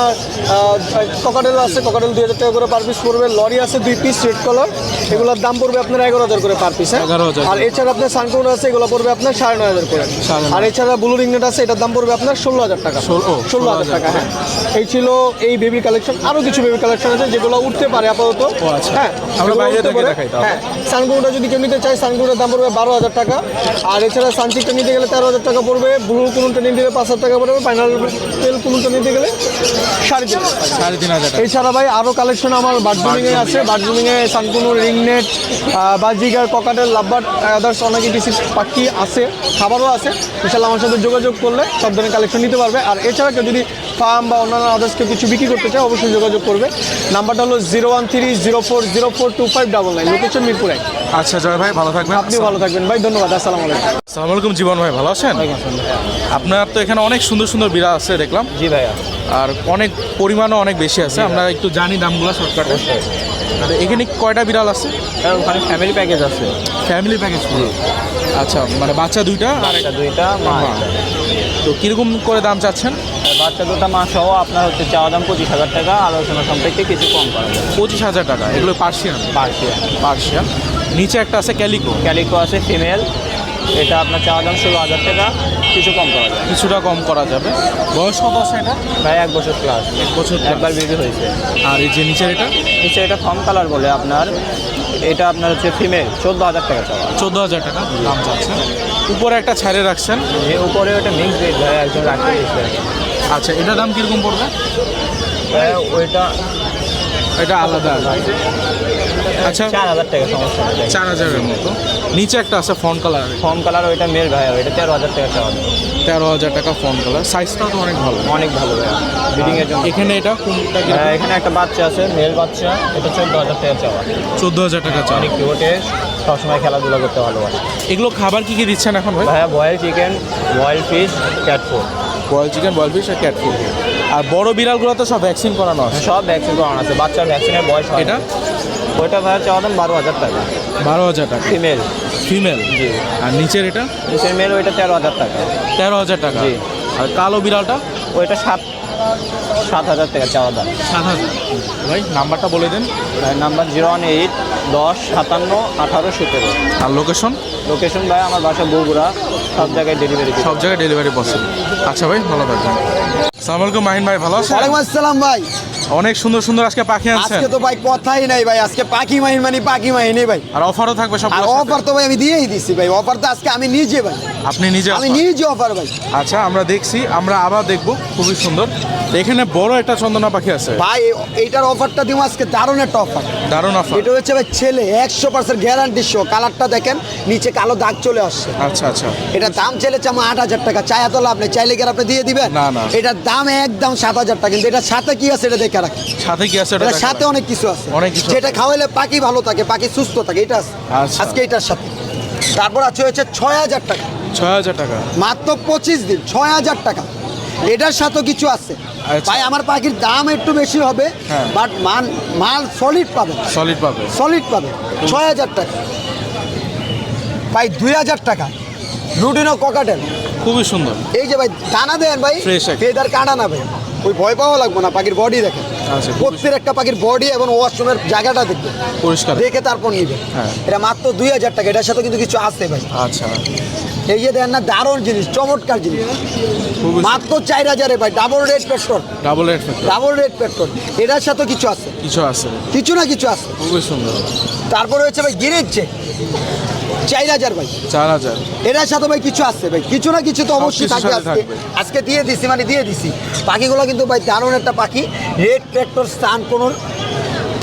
Speaker 2: ককাটেল আছে ককাটেল দুই হাজার টাকা করে পার পিস পড়বে। লরি আছে দুই পিস রেড কালার এগুলোর দাম পড়বে আপনার এগারো হাজার করে পার পিস হ্যাঁ? আর এছাড়া আপনার সানকোন আছে এগুলো পড়বে আপনার সাড়ে নয় হাজার করে। আর এছাড়া ব্লু রিংনেট আছে এটার দাম পড়বে আপনার ষোলো হাজার টাকা।
Speaker 1: ষোলো-
Speaker 2: হাজার টাকা হ্যাঁ। এই ছিল এই বেবি কালেকশন আরও কিছু বেবি কালেকশন আছে যেগুলো উঠতে পারে আপাতত।
Speaker 1: আচ্ছা।
Speaker 2: হ্যাঁ। হ্যাঁ সানগুলোটা যদি কেউ নিতে চায় সানগুলোর দাম পড়বে বারো হাজার টাকা। আর এছাড়া সানচিকটা নিতে গেলে তেরো হাজার টাকা পড়বে ব্লু কুনুনটা নিতে গেলে পাঁচ হাজার টাকা পড়বে ফাইনাল তেল কুনুনটা নিতে গেলে সাড়ে তিন
Speaker 1: সাড়ে তিন হাজার
Speaker 2: এছাড়া ভাই আরও কালেকশন আমার বাডরুমিংয়ে আছে বাডরুমিংয়ে সানকুনো রিংনেট বাজিগার ককাটের লাভবার আদার্স অনেক কিছু পাখি আছে খাবারও আছে। ইনশাল্লাহ আমার সাথে যোগাযোগ করলে সব ধরনের কালেকশন নিতে পারবে। আর এছাড়া কেউ যদি ফার্ম বা অন্যান্য আদার্সকে কিছু বিক্রি করতে চায় অবশ্যই যোগাযোগ করবে। নাম্বারটা হলো zero one three zero four zero four two five double nine location Mirpur এক।
Speaker 1: আচ্ছা জয় ভাই ভালো থাকবেন।
Speaker 2: আপনিও ভালো থাকবেন। ভাই ধন্যবাদ আসসালামু আলাইকুম।
Speaker 1: আসসালামু আলাইকুম জীবন ভাই ভালো আছেন? আপনার তো এখানে অনেক সুন্দর সুন্দর বিড়াল আছে দেখলাম।
Speaker 5: জি ভাইয়া।
Speaker 1: আর অনেক পরিমাণও অনেক বেশি আছে। আমরা একটু জানি দামগুলো শর্টকাটে আর এখানে কয়টা বিড়াল আছে?
Speaker 5: ওখানে ফ্যামিলি প্যাকেজ আছে।
Speaker 1: ফ্যামিলি প্যাকেজ আচ্ছা মানে বাচ্চা দুইটা আর
Speaker 5: দুইটা মা।
Speaker 1: তো কীরকম করে দাম চাচ্ছেন?
Speaker 5: বাচ্চা দুটা মা সহ আপনার হচ্ছে চাওয়া দাম পঁচিশ হাজার টাকা আলোচনা সম্পর্কে কিছু কম করা যাবে।
Speaker 1: পঁচিশ হাজার টাকা এগুলো পার্সিয়ান?
Speaker 5: পার্সিয়ান।
Speaker 1: পার্সিয়ান। নিচে একটা আছে ক্যালিকো।
Speaker 5: ক্যালিকো আছে ফিমেল। এটা আপনার চাওয়া দাম ষোলো হাজার টাকা কিছু কম করা যায়
Speaker 1: কিছুটা কম করা যাবে। বয়স কত আছে এটা?
Speaker 5: প্রায় এক বছর ক্লাস
Speaker 1: এক বছর।
Speaker 5: একবার বেবি হয়েছে।
Speaker 1: আর এই যে নিচের এটা?
Speaker 5: নিচে এটা ফর্ম কালার বলে আপনার। এটা আপনার হচ্ছে ফিমেল চোদ্দ হাজার টাকা চাওয়া।
Speaker 1: চোদ্দ হাজার টাকা দাম চাচ্ছে উপরে একটা ছাড়ে রাখছেন।
Speaker 5: উপরে ওটা মিক্স ব্রিড ভাই একজন রাখতে
Speaker 1: আচ্ছা এটা দাম কীরকম পড়বে?
Speaker 5: ভাই ওইটা
Speaker 1: এটা আলাদা আচ্ছা
Speaker 5: চার হাজার টাকা সমস্যা
Speaker 1: চার হাজারের মতো। নিচে একটা আছে ফোন কালার।
Speaker 5: ফর্ম কালার ওইটা মেল ভাই ওইটা তেরো হাজার টাকা চাওয়া
Speaker 1: তেরো হাজার টাকা ফোন কালার। সাইজটাও তো অনেক ভালো।
Speaker 5: অনেক ভালো ব্রিডিং এর জন্য।
Speaker 1: এখানে এটা কোনটা
Speaker 5: হ্যাঁ, এখানে একটা বাচ্চা আছে মেল বাচ্চা এটা চোদ্দ হাজার টাকা চাওয়া
Speaker 1: চোদ্দ হাজার টাকা চান
Speaker 5: অনেক কিউটে সবসময় খেলাধুলা করতে ভালোবাসে।
Speaker 1: এগুলো খাবার কি কি দিচ্ছেন এখন ভাই?
Speaker 5: ভাইয়া boil chicken boil fish cat food
Speaker 1: boil chicken boil fish আর ক্যাট ফুড আর বড় বিড়ালগুলো তো সব ভ্যাকসিন করানো আছে।
Speaker 5: সব ভ্যাকসিন করানো আছে বাচ্চার ভ্যাকসিনের বয়স হয়
Speaker 1: এটা?
Speaker 5: ওইটা ভাই চাওয়া দাম বারো হাজার টাকা।
Speaker 1: বারো হাজার টাকা।
Speaker 5: ফিমেল
Speaker 1: ফিমেল
Speaker 5: জি।
Speaker 1: আর নিচের এটা?
Speaker 5: নিচের মেল ওইটা তেরো হাজার টাকা।
Speaker 1: তেরো হাজার টাকা।
Speaker 5: জি।
Speaker 1: আর কালো বিড়ালটা?
Speaker 5: ওইটা সাত সাত হাজার টাকা চাওয়া দাম।
Speaker 1: সাত হাজার। ভাই নাম্বারটা বলে দেন।
Speaker 5: নাম্বার জিরো ওয়ান এইট দশ সাতান্ন আঠারো সতেরো।
Speaker 1: আর লোকেশন?
Speaker 5: লোকেশন ভাই আমার বাসা বগুড়া। সব জায়গায় ডেলিভারি
Speaker 1: সব জায়গায় ডেলিভারি পসিবল আচ্ছা ভাই ভালো থাকবেন। সালাম আলাইকুম মাহিন ভাই ভালো আছেন?
Speaker 8: ওয়ালাইকুম আসসালাম ভাই।
Speaker 1: অনেক সুন্দর সুন্দর আজকে পাখি আনছেন।
Speaker 8: আজকে তো ভাই কথাই নাই ভাই আজকে পাখি মাহিন মানে পাখি মাহিনী ভাই।
Speaker 1: আর অফারও থাকবে সব
Speaker 8: আর অফার তো ভাই আমি দিয়েই দিছি ভাই অফার তো আজকে আমি নিজে ভাই।
Speaker 1: আপনি নিজে
Speaker 8: আমি। নিজে অফার ভাই।
Speaker 1: আচ্ছা আমরা দেখছি আমরা আবার দেখব খুবই সুন্দর। এখানে বড় একটা চন্দনা পাখি আছে।
Speaker 8: ভাই এইটার অফারটা দিব আজকে দারুণ একটা অফার
Speaker 1: দারুণ অফার
Speaker 8: এটা হচ্ছে ভাই ছেলে একশো পার্সেন্ট গ্যারান্টি শো কালারটা দেখেন নিচে কালো দাগ চলে আসছে।
Speaker 1: আচ্ছা আচ্ছা।
Speaker 8: এটা দাম চাইলে আমার আট হাজার টাকা চাই এত লাভ নেই। চাইলে কি আপনি দিয়ে দিবেন?
Speaker 1: না, না।
Speaker 8: এটার দাম একদম সাত হাজার টাকা। কিন্তু এটার সাথে কি আছে এটা দেখে রাখেন।
Speaker 1: সাথে কি আছে দেখাবেন?
Speaker 8: সাথে অনেক কিছু আছে।
Speaker 1: অনেক কিছু
Speaker 8: যেটা খাওয়াইলে পাখি ভালো থাকে পাখি সুস্থ থাকে এটা আছে।
Speaker 1: আচ্ছা।
Speaker 8: আজকে এটার সাথে। তারপর আছে হচ্ছে ছয় হাজার টাকা।
Speaker 1: ছয় হাজার টাকা।
Speaker 8: মাত্র পঁচিশ দিন ছয় হাজার টাকা। এটার সাথেও কিছু আছে। ভাই আমার পাখির দাম একটু বেশি হবে
Speaker 1: হ্যাঁ।
Speaker 8: বাট মান মাল সলিড পাবে।
Speaker 1: সলিড পাবে।
Speaker 8: সলিড পাবে। ছয় হাজার টাকা। ভাই দুই হাজার টাকা। রুটিনো ককাটেল
Speaker 1: খুবই সুন্দর।
Speaker 8: এই যে ভাই দানা দেন ভাই
Speaker 1: ফ্রেশ।
Speaker 8: ফেদার কাটা না ভাই। ওই ভয় পাওয়া লাগবে না পাখির বডি দেখেন
Speaker 1: আচ্ছা, খুবই
Speaker 8: প্রত্যেক একটা পাখির বডি এবং ওয়াশরুমের জায়গাটা দেখবে।
Speaker 1: পরিষ্কার।
Speaker 8: দেখে তারপর নিবে
Speaker 1: হ্যাঁ।
Speaker 8: এটা মাত্র দুই হাজার টাকা এটার সাথে কিন্তু কিছু আছে ভাই।
Speaker 1: আচ্ছা।
Speaker 8: এই যে দেন না দারুণ জিনিস চমৎকার জিনিস। মাত্র চার হাজারে ভাই double red petrol
Speaker 1: double red
Speaker 8: double red petrol এটার সাথে কিছু আছে?
Speaker 1: কিছু আছে।
Speaker 8: কিছু না কিছু আছে।
Speaker 1: খুবই সুন্দর।
Speaker 8: তারপরে হচ্ছে ভাই গিরেছে চার হাজার ভাই।
Speaker 1: চার হাজার।
Speaker 8: এটার সাথে ভাই কিছু আছে ভাই। কিছু না কিছু তো অবশ্যই থাকবে আজকে। আজকে দিয়ে দিছি মানে দিয়ে দিছি। পাখিগুলো কিন্তু ভাই দারুণ একটা পাখি। রেড ট্র্যাক্টর স্থান কোনো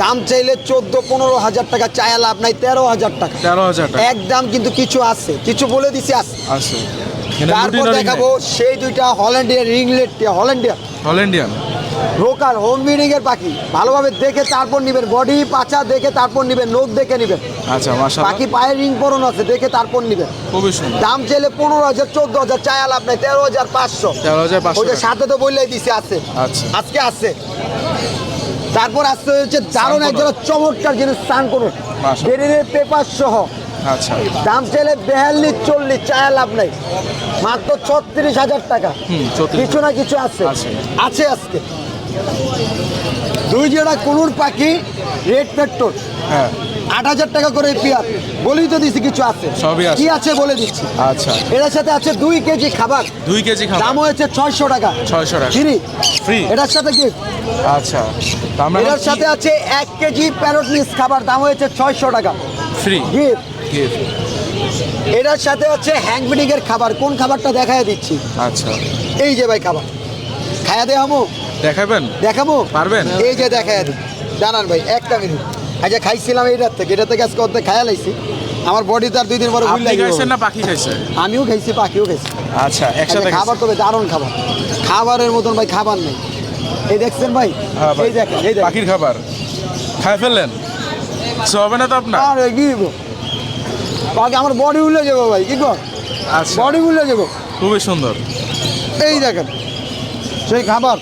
Speaker 8: দাম চাইলে চোদ্দ পনেরো হাজার টাকা চায়া লাভ নাই তেরো হাজার টাকা।
Speaker 1: তেরো হাজার টাকা।
Speaker 8: একদম কিন্তু কিছু আছে কিছু বলে দিছি আছে।
Speaker 1: আছে।
Speaker 8: তারপর দেখাবো সেই দুইটা Hollandian England Hollandian.
Speaker 1: Hollandian
Speaker 8: local home breeding এর পাখি। ভালোভাবে দেখে তারপর নেবেন। বডি পাচা দেখে তারপর নেবেন। নোখ দেখে নেবেন।
Speaker 1: আচ্ছা মাশাআল্লাহ।
Speaker 8: পাখি পায়ের রিং পরন আছে দেখে তারপর নেবেন।
Speaker 1: খুবই সুন্দর।
Speaker 8: দাম চাইলে পনেরো হাজার চোদ্দ হাজার চায়াল আপনার তেরো হাজার পাঁচশো।
Speaker 1: তেরো হাজার পাঁচশো
Speaker 8: ওই যে সাথে তো বললেই দিছে আছে।
Speaker 1: আচ্ছা।
Speaker 8: আজকে আছে। তারপর আসতে হচ্ছে দারুণ একজন চমৎকার জিনিস স্নান করুন। ডেরির পেপার সহ।
Speaker 1: আচ্ছা।
Speaker 8: দাম চাইলে বেয়াল্লিশ চল্লিশ চায়া লাভ নাই। মাত্র ছত্রিশ হাজার টাকা। কিছু না কিছু আছে।
Speaker 1: আছে।
Speaker 8: আছে আজকে। দুই জোড়া কুনুর পাখি রেড পেট্রোল
Speaker 1: হ্যাঁ।
Speaker 8: আট হাজার টাকা করে পেয়ার। বলেই তো দিছি কিছু আছে।
Speaker 1: সবই আছে।
Speaker 8: কি আছে বলে দিচ্ছি।
Speaker 1: আচ্ছা।
Speaker 8: এটার সাথে আছে দুই কেজি খাবার।
Speaker 1: দুই কেজি খাবার।
Speaker 8: দাম হয়েছে ছয়শো টাকা।
Speaker 1: 600 টাকা।
Speaker 8: ফ্রি।
Speaker 1: ফ্রি।
Speaker 8: এটার সাথে কি?
Speaker 1: আচ্ছা।
Speaker 8: এটার সাথে আছে এক কেজি প্যারট মিক্স খাবার। দাম হয়েছে ছয়শো টাকা।
Speaker 1: ফ্রি।
Speaker 8: গিফট এটার সাথে আছে হ্যাংবিডিং এর খাবার। কোন খাবারটা দেখায় দিচ্ছি?
Speaker 1: আচ্ছা।
Speaker 8: এই যে ভাই খাবার। খায়া দেখাবো
Speaker 1: দেখাবেন?
Speaker 8: দেখাবো?
Speaker 1: পারবেন?
Speaker 8: এই যে দিই জানান ভাই একটা মিনিট। আচ্ছা খাইছিলাম এইটার থেকে এটা থেকে আজকে অর্ধেক খায়া লাইছি। আমার বডি তার দুই দিন পরে ভুল লাগে
Speaker 1: খাইছেন না পাখি খাইছে?
Speaker 8: আমিও খাইছি পাখিও খাইছি।
Speaker 1: আচ্ছা একসাথে
Speaker 8: খাবার তবে দারুণ খাবার। খাবারের মতন ভাই খাবার নেই। এই দেখছেন ভাই?
Speaker 1: হ্যাঁ।
Speaker 8: এই দেখেন এই দেখেন।
Speaker 1: পাখির খাবার। খাই ফেললেন? হবে না তো আপনার?
Speaker 8: আর কি? বাকি আমার বডি উলে যাব ভাই কি কর?
Speaker 1: আচ্ছা।
Speaker 8: বডি উলে যাব।
Speaker 1: খুবই সুন্দর।
Speaker 8: এই দেখেন সেই খাবার।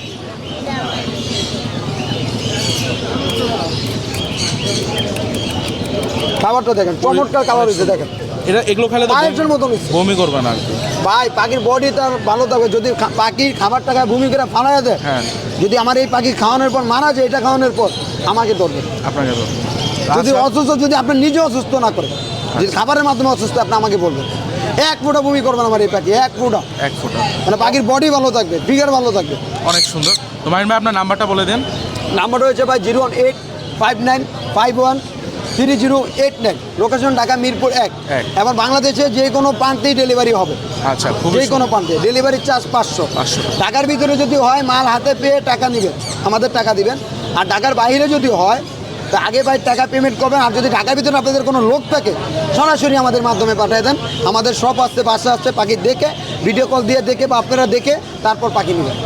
Speaker 8: খাবারটা দেখেন চমৎকার খাবার হয়েছে দেখেন।
Speaker 1: এটা এগুলো খেলে তো
Speaker 8: পায়ের হয়েছে
Speaker 1: বমি করবেন আর কি।
Speaker 8: ভাই পাখির বডি তার ভালো থাকবে যদি পাখির খাবার টাকায় ভূমি করে ফালা দেয়।
Speaker 1: হ্যাঁ।
Speaker 8: যদি আমার এই পাখি খাওয়ানোর পর মারা যায় এটা খাওয়ানোর পর আমাকে ধরবে।
Speaker 1: আপনাকে
Speaker 8: যদি
Speaker 1: আচ্ছা,
Speaker 8: অসুস্থ যদি আপনি নিজে অসুস্থ না করে যদি খাবারের মাধ্যমে অসুস্থ আপনি আমাকে বলবেন। এক ফুটা ভূমি করবেন আমার এই পাখি এক ফুটা।
Speaker 1: এক ফুটা।
Speaker 8: মানে পাখির বডি ভালো থাকবে ফিগার ভালো থাকবে।
Speaker 1: অনেক সুন্দর। তো মাইন ভাই আপনার নাম্বারটা বলে দেন।
Speaker 8: নাম্বার রয়েছে ভাই zero one eight five nine five one three zero eight nine. Location Dhaka Mirpur এক।
Speaker 1: এক।
Speaker 8: এবার বাংলাদেশে যে কোনো প্রান্তেই ডেলিভারি হবে।
Speaker 1: আচ্ছা
Speaker 8: যে কোনো প্রান্তে। ডেলিভারি চার্জ পাঁচশো।
Speaker 1: 500
Speaker 8: ঢাকার ভিতরে যদি হয় মাল হাতে পেয়ে টাকা নেবেন। আমাদের টাকা দিবেন। আর ঢাকার বাইরে যদি হয় তা আগে ভাই টাকা পেমেন্ট করবেন। আর যদি ঢাকার ভিতরে আপনাদের কোনো লোক থাকে সরাসরি আমাদের মাধ্যমে পাঠিয়ে দেন। আমাদের সব আসছে বাসা আসছে পাখি দেখে ভিডিও কল দিয়ে দেখে বা আপনারা দেখে তারপর পাখি নেবেন।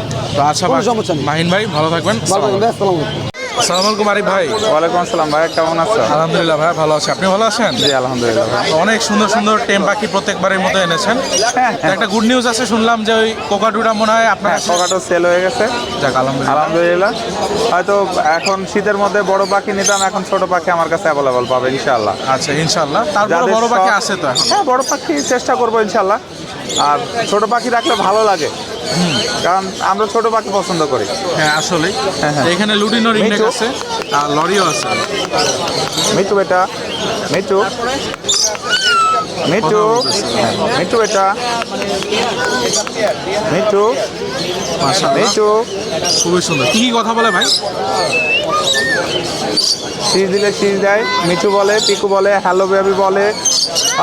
Speaker 1: আচ্ছা
Speaker 8: সমস্যা নেই।
Speaker 1: মাহিন ভাই ভালো থাকবেন।
Speaker 8: বলবেন আসসালামু আলাইকুম।
Speaker 1: সালাম আলাইকুম আরিফ ভাই।
Speaker 4: ওয়ালাইকুম আসসালাম ভাই কেমন আছো?
Speaker 1: আলহামদুলিল্লাহ ভাই ভালো আছি। আপনি ভালো আছেন?
Speaker 4: জি আলহামদুলিল্লাহ
Speaker 1: অনেক সুন্দর সুন্দর টেম পাখি প্রত্যেকবারের মতো এনেছেন। তো একটা গুড নিউজ আছে শুনলাম যে ওই কোকাটুটা মনে হয় আপনার
Speaker 4: হ্যাঁ সেল হয়ে গেছে।
Speaker 1: যাক আলহামদুলিল্লাহ।
Speaker 4: আলহামদুলিল্লাহ। হয়তো এখন শীতের মধ্যে বড় পাখি নিতাম এখন ছোট পাখি আমার কাছে অ্যাভেলেবল পাবে ইনশাআল্লাহ।
Speaker 1: আচ্ছা ইনশাল্লাহ তারপরে বড় পাখি আছে তো এখন?
Speaker 4: হ্যাঁ বড় পাখি চেষ্টা করব ইনশাল্লাহ আর ছোট পাখি রাখলে ভালো লাগে। কারণ আমরা ছোট পাখি পছন্দ করি।
Speaker 1: হ্যাঁ আসলে
Speaker 4: হ্যাঁ, হ্যাঁ।
Speaker 1: এখানে লুটিনো রিংনেক
Speaker 4: মিঠু।
Speaker 1: আছে আর লরিও আছে।
Speaker 4: মিটু বেটা মিটু মিটু মিটু বেটা। মিটু
Speaker 1: মাশাআল্লাহ।
Speaker 4: মিটু
Speaker 1: খুবই সুন্দর। কি কি কথা বলে ভাই?
Speaker 4: শীষ দিলে শীষ দেয় মিঠু বলে পিকু বলে হ্যালো বেবি বলে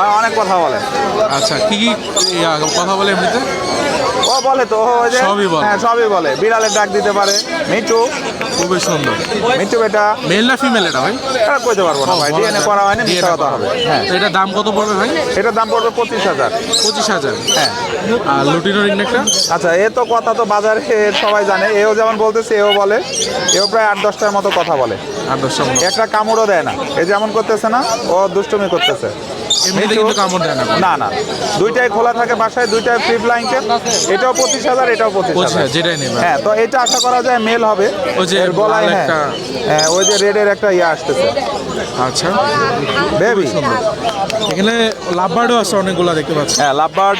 Speaker 4: আর অনেক কথা বলে।
Speaker 1: আচ্ছা কি কি কথা বলে এমনিতে
Speaker 4: বলে তো ওই যে
Speaker 1: সবই বলে।
Speaker 4: হ্যাঁ সবই বলে। বিড়ালের ডাক দিতে পারে। মিঠু।
Speaker 1: খুবই সুন্দর।
Speaker 4: মিঠু বেটা।
Speaker 1: মেল না ফিমেল এটা ভাই?
Speaker 4: এটা কইতে পারব না ভাই। ডিএনএ করা হয়নি মিথ্যা কথা হবে। হ্যাঁ।
Speaker 1: তো এটার দাম কত পড়বে ভাই?
Speaker 4: এটার দাম পড়বে পঁচিশ হাজার।
Speaker 1: পঁচিশ হাজার।
Speaker 4: হ্যাঁ।
Speaker 1: আর লুটিনো রিংনেকটা
Speaker 4: আচ্ছা এ তো কথা তো বাজারে সবাই জানে। এও যেমন বলতেছে এও বলে। এও প্রায় আট দশটার মতো কথা বলে।
Speaker 1: আর দশটা মতো।
Speaker 4: একটা কামড়ও দেয় না। এ যেমন করতেছে না ও দুষ্টুমি করতেছে।
Speaker 1: এমনিতে কিন্তু কামড় দেয় না
Speaker 4: না না। দুইটাই খোলা থাকে বাসায় দুইটাই ফ্রি ফ্লাইংকে এটাও পঁচিশ হাজার এটাও পঁচিশ হাজার
Speaker 1: যেটাই নেবে।
Speaker 4: হ্যাঁ তো এটা আশা করা যায় মেল হবে।
Speaker 1: ওই যে
Speaker 4: গলায় হ্যাঁ। হ্যাঁ ওই যে রেডের একটা ইয়ে আসতেছে।
Speaker 1: আচ্ছা।
Speaker 4: বেবি
Speaker 1: এখানে লাভবার্ডও আছে অনেকগুলো দেখতে পাচ্ছি।
Speaker 4: হ্যাঁ লাভবার্ড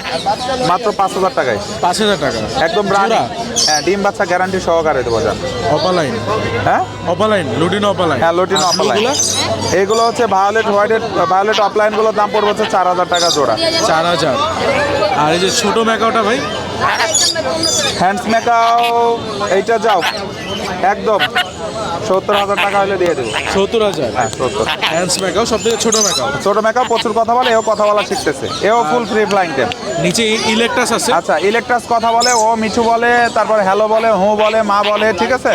Speaker 4: মাত্র পাঁচ হাজার টাকায়।
Speaker 1: পাঁচ হাজার টাকা।
Speaker 4: একদম রানি হ্যাঁ ডিম বাচ্চা গ্যারান্টি সহকারে দেবো যান
Speaker 1: অপালাইন
Speaker 4: হ্যাঁ?
Speaker 1: অপালাইন লুটিনো অপালাইন
Speaker 4: হ্যাঁ লোটিন
Speaker 1: ব্লুগুলা?
Speaker 4: এইগুলো হচ্ছে ভায়োলেট হোয়াইটেড ভায়োলেট অফলাইনগুলোর দাম পড়বে হচ্ছে চার হাজার টাকা জোড়া।
Speaker 1: চার হাজার। আর এই যে ছোট ম্যাকাওটা ভাই?
Speaker 4: হ্যান্ডস মেকাও এইটা যাও। একদম। সত্তর হাজার টাকা হলে দিয়ে দেবো।
Speaker 1: সত্তর হাজার?
Speaker 4: হ্যাঁ সত্তর।
Speaker 1: হ্যান্ডস ম্যাকাও সব থেকে ছোট ম্যাকাও।
Speaker 4: ছোট মেকআপ প্রচুর কথা বলে এও কথা বলা শিখতেছে। এও ফুল ফ্রি ফ্লাইং টেম
Speaker 1: নিচে ইলেকট্রাস আছে?
Speaker 4: আচ্ছা ইলেকট্রাস কথা বলে ও মিঠু বলে তারপরে হ্যালো বলে হু বলে মা বলে ঠিক আছে?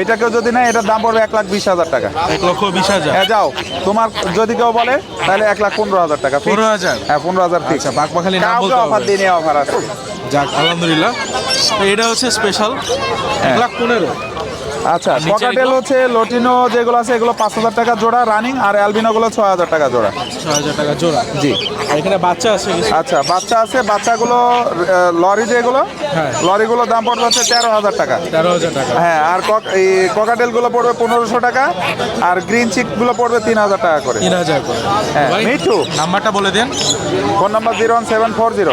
Speaker 4: এটাকেও যদি না এটার দাম পড়বে এক লাখ বিশ হাজার টাকা।
Speaker 1: এক লক্ষ বিশ হাজার।
Speaker 4: হ্যাঁ যাও তোমার যদি কেউ বলে তাহলে এক লাখ পনেরো হাজার টাকা
Speaker 1: পনেরো হাজার?
Speaker 4: হ্যাঁ পনেরো হাজার
Speaker 1: আচ্ছা বাঘপাখালি নাম বলতে
Speaker 4: অফার দিনে অফার আছে।
Speaker 1: যাক আলহামদুলিল্লাহ। এটা হচ্ছে স্পেশাল এক লাখ পনেরো।
Speaker 4: আচ্ছা ককাটেল হচ্ছে লটিনো যেগুলো আছে এগুলো পাঁচ হাজার টাকা জোড়া রানিং আর অ্যালবিনোগুলো ছ হাজার টাকা জোড়া।
Speaker 1: ছয় হাজার টাকা জোড়া।
Speaker 4: জি।
Speaker 1: আর এখানে বাচ্চা আছে
Speaker 4: আচ্ছা বাচ্চা আছে বাচ্চাগুলো লরি যেগুলো
Speaker 1: হ্যাঁ।
Speaker 4: লরিগুলো দাম পড়বে হচ্ছে তেরো হাজার টাকা।
Speaker 1: তেরো হাজার টাকা।
Speaker 4: হ্যাঁ আর কক- এই ককাটেলগুলো পড়বে পনেরোশো টাকা আর গ্রিন চিকগুলো পড়বে তিন হাজার টাকা করে।
Speaker 1: তিন হাজার করে।
Speaker 4: হ্যাঁ, মিঠু।
Speaker 1: নাম্বারটা বলে দেন।
Speaker 4: Phone number zero one seven four zero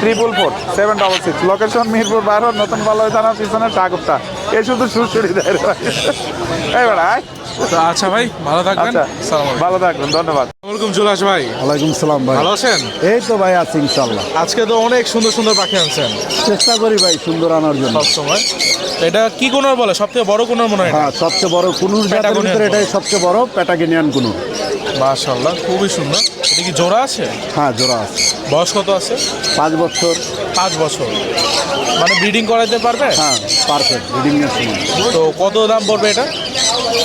Speaker 4: triple four seven double six. Location Mirpur বারো নতুন পাল্লা থানার পিছনে ঠাকুরটা। এ শুধু সুরসুরি দেয়। এই বেড়া আয়।
Speaker 1: তো আচ্ছা ভাই ভালো থাকবেন।
Speaker 4: আচ্ছা। ভালো থাকবেন ধন্যবাদ।
Speaker 1: ওয়ালাইকুম জুলাস ভাই।
Speaker 9: ওয়ালাইকুম সালাম ভাই।
Speaker 1: ভালো আছেন?
Speaker 9: এই তো ভাই আছি ইনশাল্লাহ
Speaker 1: আজকে তো অনেক সুন্দর সুন্দর পাখি আনছেন।
Speaker 9: চেষ্টা করি ভাই সুন্দর আনার জন্য।
Speaker 1: সবসময় এটা কি কোনর বলে? সবথেকে বড় কোনর মনে হয়
Speaker 9: হ্যাঁ সবচেয়ে বড় কুনুর জাতের ভিতরে এটাই সবচেয়ে বড় প্যাটাগেনিয়ান কুনুর
Speaker 1: মাশাআল্লাহ খুবই সুন্দর। এটা কি জোড়া আছে?
Speaker 9: হ্যাঁ জোড়া আছে।
Speaker 1: বয়স কত আছে?
Speaker 9: পাঁচ বছর।
Speaker 1: পাঁচ বছর। মানে ব্রিডিং করাইতে পারবে?
Speaker 9: হ্যাঁ পারফেক্ট রিডিং এর সময়।
Speaker 1: তো কত দাম পড়বে এটা?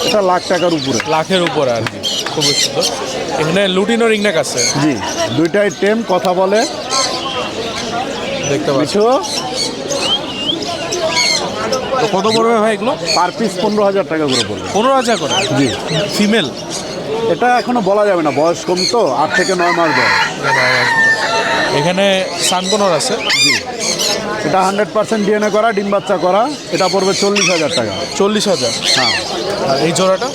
Speaker 9: এটা লাখ টাকার উপরে।
Speaker 1: লাখের উপরে আর কি খুবই সুন্দর। এখানে লুটিনো রিংনেক আছে।
Speaker 9: জি দুইটাই টেম কথা বলে।
Speaker 1: দেখতে পাচ্ছি। তো কত পড়বে ভাই এগুলো?
Speaker 9: পার পিস পনেরো হাজার টাকা করে পড়বে।
Speaker 1: পনেরো হাজার করে?
Speaker 9: জি।
Speaker 1: ফিমেল?
Speaker 9: এটা এখনও বলা যাবে না বয়স কম তো আট থেকে নয় মাস বয়স।
Speaker 1: এখানে সানকোনর আছে।
Speaker 9: জি। এটা হান্ড্রেড পার্সেন্ট ডিএনএ করা ডিম বাচ্চা করা এটা পড়বে চল্লিশ হাজার টাকা।
Speaker 1: চল্লিশ হাজার?
Speaker 9: হ্যাঁ।
Speaker 1: আর এই জোড়াটা?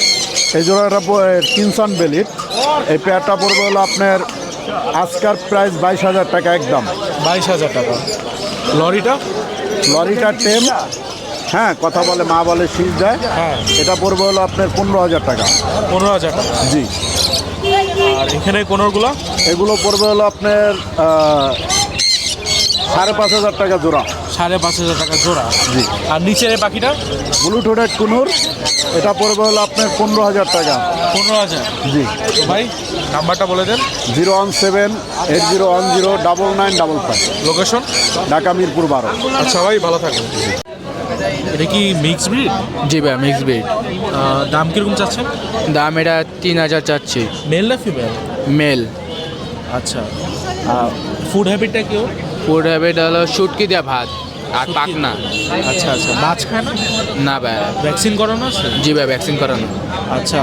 Speaker 9: এই জোড়াটা কিনসন বেলির এই পেয়ারটা পড়বে হলো আপনার আজকার প্রাইস বাইশ হাজার টাকা একদম।
Speaker 1: বাইশ হাজার টাকা। লরিটা?
Speaker 9: লরিটা টেম। হ্যাঁ কথা বলে মা বলে শীষ দেয়
Speaker 1: হ্যাঁ।
Speaker 9: এটা পড়বে হলো আপনার পনেরো হাজার টাকা।
Speaker 1: পনেরো হাজার টাকা?
Speaker 9: জি।
Speaker 1: আর এখানে কোনরগুলো
Speaker 9: এগুলো পড়বে হলো আপনার সাড়ে পাঁচ হাজার টাকা জোড়া।
Speaker 1: সাড়ে পাঁচ হাজার টাকা জোড়া।
Speaker 9: জি।
Speaker 1: আর নিচের এই পাখিটা
Speaker 9: ব্লুটুথের কুনুর এটা পড়বে হলো আপনার পনেরো হাজার টাকা।
Speaker 1: পনেরো হাজার?
Speaker 9: জি।
Speaker 1: তো ভাই নাম্বারটা বলে দেন।
Speaker 9: Zero one seven eight zero one zero double nine double five.
Speaker 1: Location
Speaker 9: Dhaka Mirpur বারো।
Speaker 1: আচ্ছা ভাই ভালো থাকবেন। এটা কি মিক্স ব্রিড
Speaker 7: জি ভাই মিক্স ব্রিড
Speaker 1: দাম কীরকম চাচ্ছেন?
Speaker 7: দাম এটা তিন হাজার চাচ্ছি।
Speaker 1: মেল না ফিমেল
Speaker 7: মেল
Speaker 1: আচ্ছা। ফুড হ্যাবিটটা কি
Speaker 7: ফুড হ্যাবিট হলো শুটকি দেওয়া ভাত আর পাকনা।
Speaker 1: আচ্ছা আচ্ছা। মাছ খায় না
Speaker 7: না ভাই।
Speaker 1: ভ্যাকসিন করানো আছে?
Speaker 7: জি ভাই ভ্যাকসিন করানো।
Speaker 1: আচ্ছা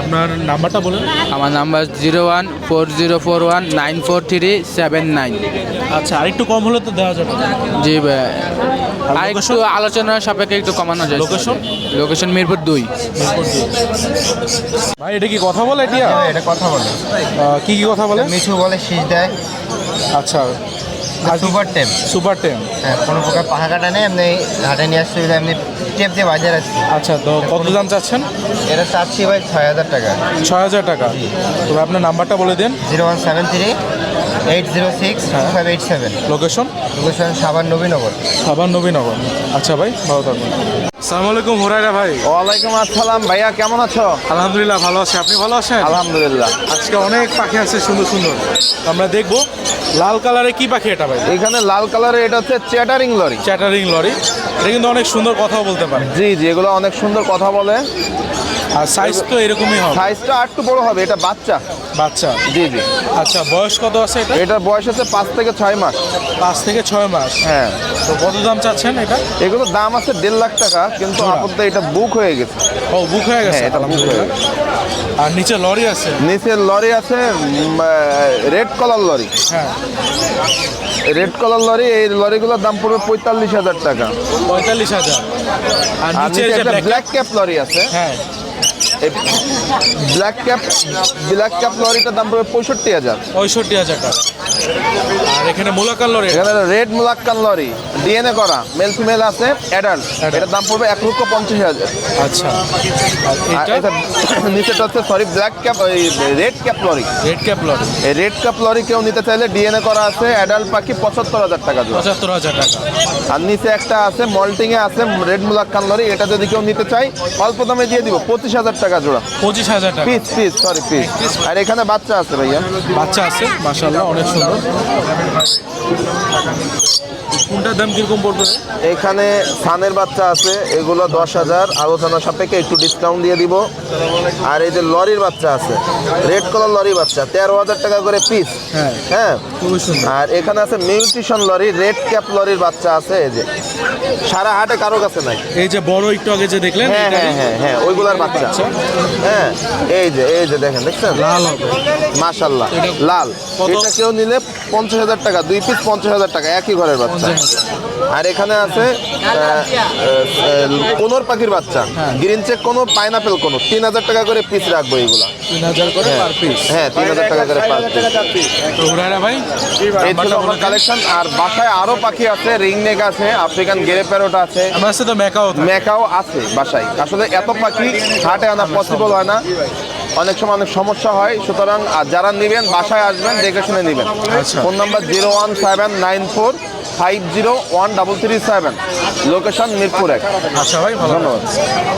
Speaker 1: আপনার নাম্বারটা বলেন
Speaker 7: আমার number zero one four zero four one nine four three seven nine.
Speaker 1: আচ্ছা আরেকটু কম হলে তো দেওয়া যাবে।
Speaker 7: জি ভাই। আর একটু? আলোচনার সাপেক্ষে একটু কমানো যায়।
Speaker 1: Location?
Speaker 7: লোকেশন মিরপুর দুই।
Speaker 1: ভাই এটা কি কথা বলে এটা
Speaker 10: এটা কথা বলে।
Speaker 1: কি কি কথা বলে?
Speaker 10: মিঠু বলে শীষ দেয়।
Speaker 1: আচ্ছা।
Speaker 10: সুপার টেপ
Speaker 1: সুপার টেন
Speaker 10: হ্যাঁ কোনো প্রকার পাখা কাটা নেই এমনি হাটে নিয়ে আসতে হলে এমনি টেপ দিয়ে বাজার আসছি
Speaker 1: আচ্ছা তো কত দাম চাচ্ছেন?
Speaker 10: এটা চাচ্ছি ভাই ছয় হাজার টাকা।
Speaker 1: ছয় হাজার টাকা। তবে আপনার নাম্বারটা বলে দিন।
Speaker 10: Zero one seven three eight zero six five eight seven.
Speaker 1: Location
Speaker 10: location সাবান নবীনগর।
Speaker 1: সাবান নবীনগর। আচ্ছা ভাই ভালো থাকবেন সালাম আলাইকুম হোরাইরা ভাই।
Speaker 11: ওয়ালাইকুম আসসালাম ভাইয়া কেমন আছো?
Speaker 1: আলহামদুলিল্লাহ ভালো আছি। আপনি ভালো আছেন?
Speaker 11: আলহামদুলিল্লাহ।
Speaker 1: আজকে অনেক পাখি আছে সুন্দর সুন্দর। আমরা দেখব লাল কালারে কি পাখি এটা ভাই?
Speaker 11: এখানে লাল কালারের এটা হচ্ছে চ্যাটারিং লরি।
Speaker 1: Chattering lorry. এটা কিন্তু অনেক সুন্দর কথাও বলতে পারে।
Speaker 11: জি জি এগুলো অনেক সুন্দর কথা বলে।
Speaker 1: আর সাইজ তো এরকমই হবে।
Speaker 11: সাইজটা একটু বড় হবে এটা বাচ্চা।
Speaker 1: বাচ্চা?
Speaker 11: জি জি।
Speaker 1: আচ্ছা বয়স কত আছে এটা?
Speaker 11: এটার বয়স হচ্ছে পাঁচ থেকে ছয় মাস।
Speaker 1: পাঁচ থেকে ছয় মাস।
Speaker 11: হ্যাঁ।
Speaker 1: তো কত দাম চাচ্ছেন এটা?
Speaker 11: এগুলোর দাম আছে দেড় লাখ টাকা কিন্তু
Speaker 1: জোড়া।
Speaker 11: আপাতত এটা বুক হয়ে গেছে।
Speaker 1: ও বুক হয়ে গেছে?
Speaker 11: হ্যাঁ, এটা হয়ে
Speaker 1: আলহামদুলিল্লাহ। আর নিচে লরি আছে?
Speaker 11: নিচের লরি আছে রেড কলার লরি।
Speaker 1: হ্যাঁ।
Speaker 11: রেড কলার লরি এই লরিগুলোর দাম পড়বে পঁয়তাল্লিশ হাজার টাকা।
Speaker 1: পঁয়তাল্লিশ হাজার। আর নিচে
Speaker 11: নিচে একটা
Speaker 1: ব্ল্যাক
Speaker 11: ক্যাপ লরি আছে।
Speaker 1: হ্যাঁ।
Speaker 11: এই ব্ল্যাক ক্যাপ ব্ল্যাক ক্যাপ লরিটার দাম পড়বে পঁয়ষট্টি হাজার।
Speaker 1: পঁয়ষট্টি হাজার টাকা। আর এখানে মোলাকার লরি
Speaker 11: এখানে রেড মুলাক্কান লরি। ডিএনএ করা মেল ফিমেল আছে অ্যাডাল্ট এটার দাম পড়বে এক লক্ষ পঞ্চাশ হাজার।
Speaker 1: আচ্ছা।
Speaker 11: নিচেটা হচ্ছে সরি ব্ল্যাক ক্যাপ ওই red cap lory
Speaker 1: red cap lory
Speaker 11: এই রেড ক্যাপ লরি কেউ নিতে চাইলে ডিএনএ করা আছে অ্যাডাল্ট পাখি পঁচাত্তর হাজার টাকা জোড়া।
Speaker 1: পঁচাত্তর হাজার টাকা।
Speaker 11: আর নিচে একটা আছে মল্টিংয়ে আছে রেড মুলাক্কান লরি এটা যদি কেউ নিতে চাই অল্প দামে দিয়ে দিব পঁচিশ হাজার টাকা জোড়া।
Speaker 1: পঁচিশ হাজার টাকা।
Speaker 11: পিস পিস সরি পিস আর এখানে বাচ্চা আছে ভাইয়া।
Speaker 1: বাচ্চা আছে মাশাল্লাহ অনেক সুন্দর। কোনটার দাম কীরকম পড়বে?
Speaker 11: এখানে সানের বাচ্চা আছে এগুলো দশ হাজার। আলোচনা সাপেক্ষে একটু ডিসকাউন্ট দিয়ে দিব। আর এই যে লরির বাচ্চা আছে রেড কালার লরি বাচ্চা তেরো হাজার টাকা করে পিস
Speaker 1: হ্যাঁ
Speaker 11: হ্যাঁ? আর এখানে আছে মিউট্রিশন লরি রেড ক্যাপ লরির বাচ্চা আছে এই যে। সারা হাটে কারও কাছে নাই।
Speaker 1: এই যে বড় একটু আগে যে দেখলেন
Speaker 11: হ্যাঁ হ্যাঁ হ্যাঁ হ্যাঁ ওইগুলার বাচ্চা। হ্যাঁ এই যে এই যে দেখেন দেখছেন?
Speaker 1: লাল
Speaker 11: মাশাল্লাহ লাল। এটা কেউ নিলে পঞ্চাশ হাজার টাকা দুই পিস পঞ্চাশ হাজার টাকা একই ঘরের বাচ্চা। আর এখানে আছে কোনোর পাখির বাচ্চা।
Speaker 1: হ্যাঁ।
Speaker 11: গ্রিন চেক কোনো পাইনাপেল কোনো। তিন হাজার টাকা করে পিস রাখব এইগুলা
Speaker 1: তিন হাজার করে পার পিস
Speaker 11: হ্যাঁ তিন হাজার টাকা করে পার পিস
Speaker 1: ভাই
Speaker 11: এই ছিল আমার কালেকশন আর বাসায় আরও পাখি আছে রিং নেক আছে আফ্রিকান গেরে প্যারোট আছে।
Speaker 1: আমার মেকাও
Speaker 11: মেকাও আছে বাসায়। আসলে এত পাখি হাটে আনা পসিবল হয় না। অনেক সময় অনেক সমস্যা হয় সুতরাং আর যারা নেবেন বাসায় আসবেন দেখে শুনে নেবেন
Speaker 1: আচ্ছা।
Speaker 11: Phone number zero one seven nine four five zero one double three seven location Mirpur এক
Speaker 1: আচ্ছা ভাই
Speaker 11: ধন্যবাদ